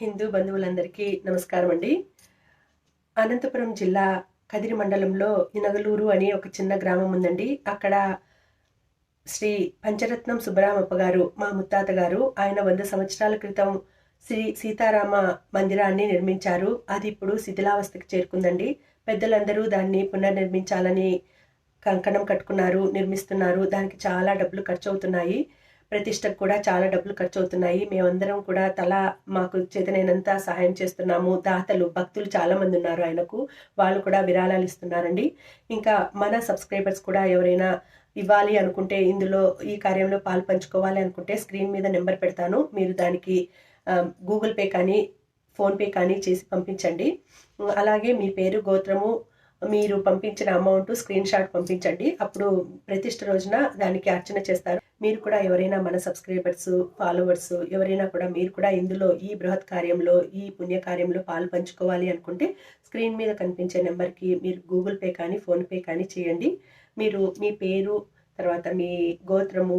హిందూ బంధువులందరికీ నమస్కారం అండి అనంతపురం జిల్లా కదిరి మండలంలో ఇనగలూరు అని ఒక చిన్న గ్రామం ఉందండి. అక్కడ శ్రీ పంచరత్నం సుబ్బరామప్ప గారు మా ముత్తాత గారు ఆయన వంద సంవత్సరాల క్రితం శ్రీ సీతారామ మందిరాన్ని నిర్మించారు. అది ఇప్పుడు శిథిలావస్థకు చేరుకుందండి. పెద్దలందరూ దాన్ని పునర్నిర్మించాలని కంకణం కట్టుకున్నారు నిర్మిస్తున్నారు. దానికి చాలా డబ్బులు ఖర్చు అవుతున్నాయి ప్రతిష్టకు కూడా చాలా డబ్బులు ఖర్చు అవుతున్నాయి మేమందరం కూడా తల మాకు చేతనైనంత సహాయం చేస్తున్నాము. దాతలు భక్తులు చాలామంది ఉన్నారు ఆయనకు. వాళ్ళు కూడా విరాళాలు ఇస్తున్నారండి. ఇంకా మన సబ్స్క్రైబర్స్ కూడా ఎవరైనా ఇవ్వాలి అనుకుంటే ఇందులో ఈ కార్యంలో పాలు పంచుకోవాలి అనుకుంటే స్క్రీన్ మీద నెంబర్ పెడతాను. మీరు దానికి గూగుల్ పే కానీ ఫోన్పే కానీ చేసి పంపించండి. అలాగే మీ పేరు గోత్రము మీరు పంపించిన అమౌంట్ స్క్రీన్ షాట్ పంపించండి. అప్పుడు ప్రతిష్ట రోజున దానికి అర్చన చేస్తారు. మీరు కూడా ఎవరైనా మన సబ్స్క్రైబర్స్ ఫాలోవర్స్ ఎవరైనా కూడా మీరు కూడా ఇందులో ఈ బృహత్ కార్యంలో ఈ పుణ్య కార్యంలో పాలు పంచుకోవాలి అనుకుంటే స్క్రీన్ మీద కనిపించే నెంబర్కి మీరు గూగుల్ పే కానీ ఫోన్పే కానీ చేయండి. మీరు మీ పేరు తర్వాత మీ గోత్రము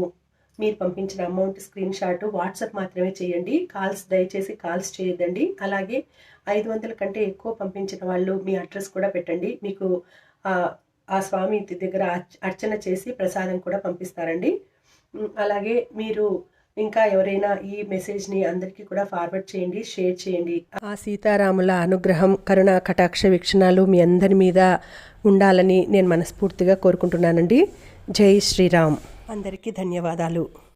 మీరు పంపించిన అమౌంట్ స్క్రీన్ షాట్ వాట్సాప్ మాత్రమే చేయండి. కాల్స్ దయచేసి కాల్స్ చేయదండి అలాగే ఐదు వందల కంటే ఎక్కువ పంపించిన వాళ్ళు మీ అడ్రస్ కూడా పెట్టండి. మీకు ఆ స్వామి దగ్గర అర్చన చేసి ప్రసాదం కూడా పంపిస్తారండి. అలాగే మీరు ఇంకా ఎవరైనా ఈ మెసేజ్ని అందరికీ కూడా ఫార్వర్డ్ చేయండి షేర్ చేయండి. ఆ సీతారాముల అనుగ్రహం కరుణ కటాక్ష వీక్షణాలు మీ అందరి మీద ఉండాలని నేను మనస్ఫూర్తిగా కోరుకుంటున్నానండి. జై శ్రీరామ్. అందరికీ ధన్యవాదాలు.